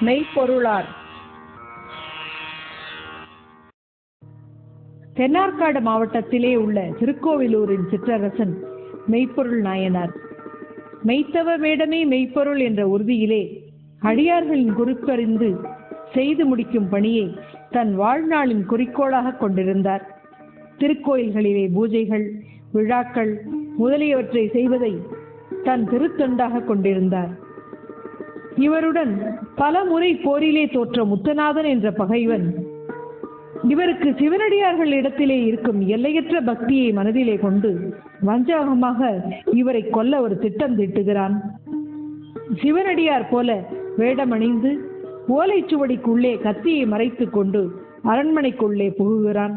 மெய்ப்பொருளார். தென்னார்காடு மாவட்டத்திலே உள்ள திருக்கோவிலூரின் சிற்றரசன் மெய்ப்பொருள் நாயனார். மெய்த்தவ வேடமே மெய்ப்பொருள் என்ற உறுதியிலே அடியார்களின் குறிப்பறிந்து செய்து முடிக்கும் பணியை தன் வாழ்நாளின் குறிக்கோளாக கொண்டிருந்தார். திருக்கோயில்களிலே பூஜைகள் விழாக்கள் முதலியவற்றை செய்வதை தன் திருத்தொண்டாக கொண்டிருந்தார். இவருடன் பல முறை போரிலே தோற்ற முத்தநாதன் என்ற பகைவன். இவருக்கு சிவனடியார்கள் இடத்திலே இருக்கும் எல்லையற்ற பக்தியை மனதிலே கொண்டு வஞ்சகமாக இவரை கொல்ல ஒரு திட்டம் தீட்டுகிறான். சிவனடியார் போல வேடமணிந்து ஓலைச்சுவடிக்குள்ளே கத்தியை மறைத்து கொண்டு அரண்மனைக்குள்ளே புகுகிறான்.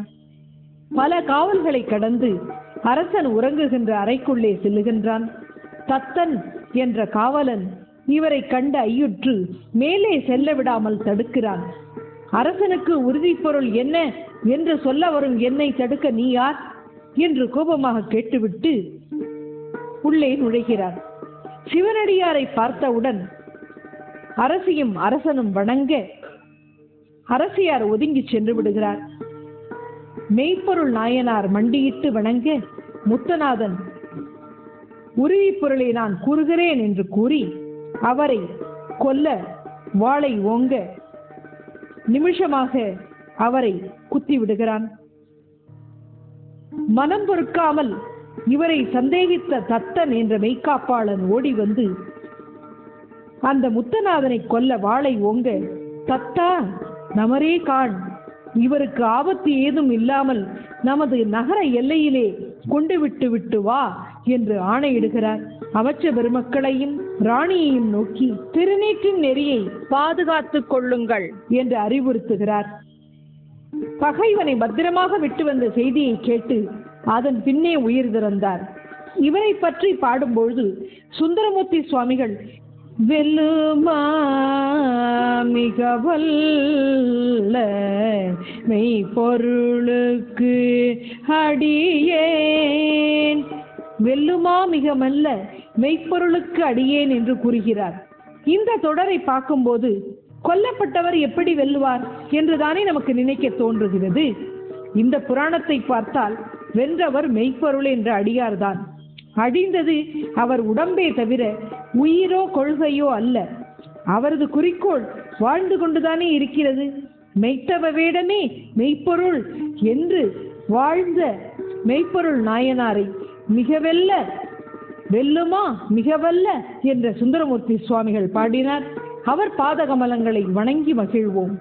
பல காவல்களை கடந்து அரசன் உறங்குகின்ற அறைக்குள்ளே செல்லுகின்றான். தத்தன் என்ற காவலன் இவரை கண்டு ஐயுற்று மேலே செல்ல விடாமல் தடுக்கிறான். அரசனுக்கு உறுதிப்பொருள் என்ன? என்று சொல்ல வரும் என்னை தடுக்க நீ யார்? என்று கோபமாக கேட்டுவிட்டு உள்ளே நுழைகிறார். சிவனடியாரை பார்த்தவுடன் அரசியும் அரசனும் வணங்க அரசியார் ஒதுங்கி சென்று விடுகிறார். மெய்ப்பொருள் நாயனார் மண்டியிட்டு வணங்க முத்தநாதன் உறுதிப் பொருளை நான் கூறுகிறேன் என்று கூறி அவரை கொல்ல வாளை ஓங்க நிமிஷமாக அவரை குத்தி விடுகிறான். மனம் பொறுக்காமல் இவரை சந்தேகித்த தத்தன் என்ற மெய்காப்பாளன் ஓடி வந்து அந்த முத்தநாதனை கொல்ல வாளை ஓங்க தத்தா நமரே காண். இவருக்கு ஆபத்து ஏதும் இல்லாமல் நமது நகர எல்லையிலே கொண்டு விட்டு விட்டு வா என்று ஆணையிடுகிறார். அமைச்ச பெருமக்களையும் ராணியையும் நோக்கி திருநீற்றின் நெறியை பாதுகாத்துக் கொள்ளுங்கள் என்று அறிவுறுத்துகிறார். பகைவனை பத்திரமாக விட்டு வந்த செய்தியை கேட்டு அதன் பின்னே உயிர் திறந்தார். இவரை பற்றி பாடும்பொழுது சுந்தரமூர்த்தி சுவாமிகள் வெல்லுமா மிக வல்ல மெய்ப்பொருளுக்கு அடியேன். வெல்லுமா மிக மல்ல மெய்ப்பொருளுக்கு அடியேன் என்று கூறுகிறார். இந்த தொடரை பார்க்கும்போது கொல்லப்பட்டவர் எப்படி வெல்லுவார் என்றுதானே நமக்கு நினைக்க தோன்றுகிறது. இந்த புராணத்தை பார்த்தால் வென்றவர் மெய்ப்பொருள் என்ற அடியார்தான். அழிந்தது அவர் உடம்பே தவிர உயிரோ கொள்கையோ அல்ல. அவரது குறிக்கோள் வாழ்ந்து கொண்டுதானே இருக்கிறது. மெய்த்தவ வேடமே மெய்ப்பொருள் என்று வாழ்ந்த மெய்ப்பொருள் நாயனாரை மிகவெல்ல வெல்லுமா? மிகவல்ல என்ற சுந்தரமூர்த்தி சுவாமிகள் பாடினார். அவர் பாதகமலங்களை வணங்கி மகிழ்வோம்.